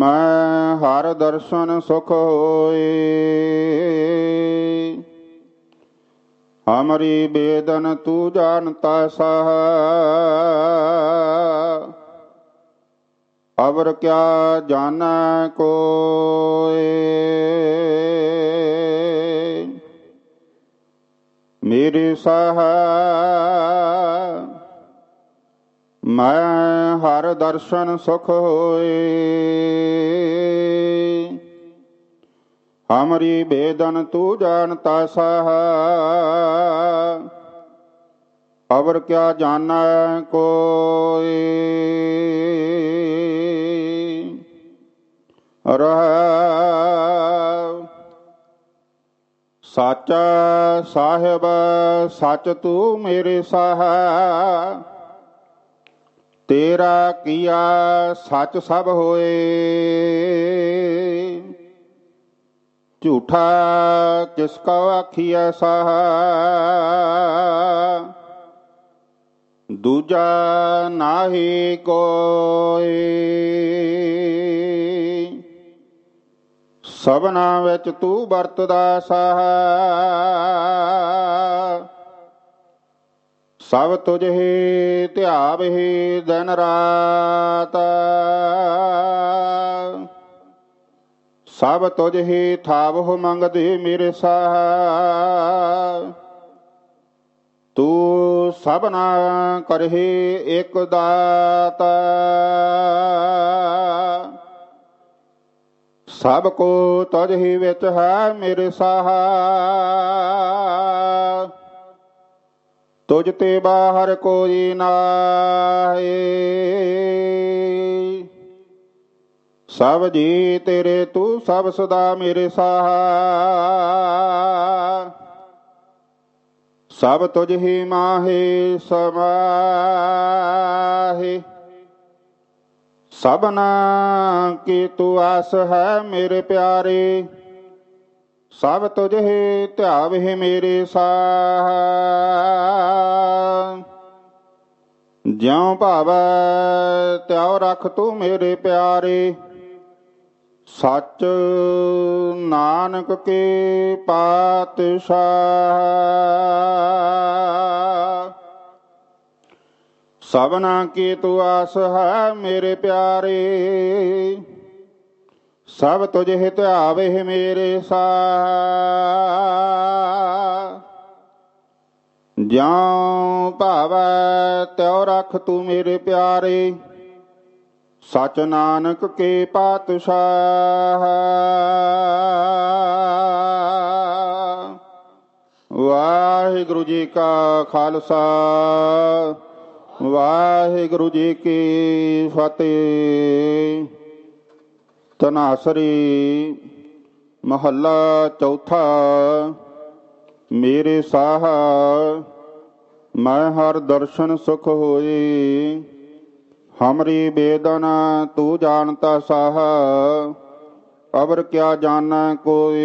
ਮੈਂ ਹਰ ਦਰਸ਼ਨ ਸੁਖ ਹੋਏ। ਹਮਰੀ ਬੇਦਨ ਤੂੰ ਜਾਣਤਾ ਸਾਹਾ। ਅਵਰ ਕਿਆ ਜਾਣੈ ਕੋਏ। ਮੇਰੇ ਸਾਹਾ। ਮੈਂ ਹਰ ਦਰਸ਼ਨ ਸੁਖ ਹੋਏ। ਹਮਰੀ ਬੇਦਨ ਤੂੰ ਜਾਣਤਾ ਸਾਹਾ। ਅਵਰ ਕਿਆ ਜਾਣੈ ਕੋਏ ਰਹਾ। ਸਾਚਾ ਸਾਹਿਬ, ਸੱਚ ਤੂੰ ਮੇਰੇ ਸਾਹਾ। ਤੇਰਾ ਕੀਆ ਸੱਚ ਸਭ ਹੋਏ। ਝੂਠਾ ਕਿਸ ਕਾ ਆਖੀਐ ਸਾਹਾ। ਦੂਜਾ ਨਾਹੀ ਕੋਈ ਸਭਨਾ ਵਿੱਚ ਤੂੰ ਵਰਤਦਾ ਸਾਹਾ। ਸਭ ਤੁਝ ਹੀ ਧਿਆਵਹਿ ਦਿਨ ਰਾਤ। ਸਭ ਤੁਝ ਹੀ ਥਾਵਹੁ ਮੰਗਦੇ ਮੇਰੇ ਸਾਹਾ ਤੂੰ ਸਭਨਾ ਕਰਹੀ ਇਕ ਦਾਤਾ। ਸਭ ਕੋ ਤਜ ਹੀ ਵਿੱਚ ਹੈ ਮੇਰੇ ਸਾਹਾ ਤੁਝ ਤੇ ਬਾਹਰ ਕੋਈ ਨਾਹੀ ਸਭ ਜੀ ਤੇਰੇ ਤੂੰ ਸਭ ਸਦਾ ਮੇਰੇ ਸਾਹਾ। ਸਭ ਤੁਝ ਹੀ ਮਾਹੇ ਸਮਾਹੇ। ਸਭਨਾ ਕੀ ਤੂੰ ਆਸ ਹੈ ਮੇਰੇ ਪਿਆਰੇ। ਸਭ ਤੁਝ ਹੀ ਧਿਆਵਹਿ ਮੇਰੇ ਸਾਹ। ਜਿਉ ਭਾਵੈ ਤਿਉ ਰਖ ਤੂੰ ਮੇਰੇ ਪਿਆਰੇ। ਸਚ ਨਾਨਕ ਕੇ ਪਾਤਸ਼ਾਹ। ਸਭਨਾ ਕੀ ਤੂੰ ਆਸ ਹੈ ਮੇਰੇ ਪਿਆਰੇ। ਸਭ ਤੁਝ ਹਿਤ ਆਵੇ ਮੇਰੇ ਸਾਹ। ਜਾਂ ਭਾਵੈ ਤਿਉ ਰਖ ਤੂੰ ਮੇਰੇ ਪਿਆਰੇ। ਸਚ ਨਾਨਕ ਕੇ ਪਾਤਸ਼ਾਹ। ਵਾਹਿਗੁਰੂ ਜੀ ਕਾ ਖਾਲਸਾ, ਵਾਹਿਗੁਰੂ ਜੀ ਕੀ ਫਤਿਹ। ਤਨਾਸਰੀ ਮਹੱਲਾ ਚੌਥਾ, ਮੇਰੇ ਸਾਹ, ਮੈਂ ਹਰ ਦਰਸ਼ਨ ਸੁਖ ਹੋਈ हमरी बेदन तू जानता साह अबर क्या जान कोई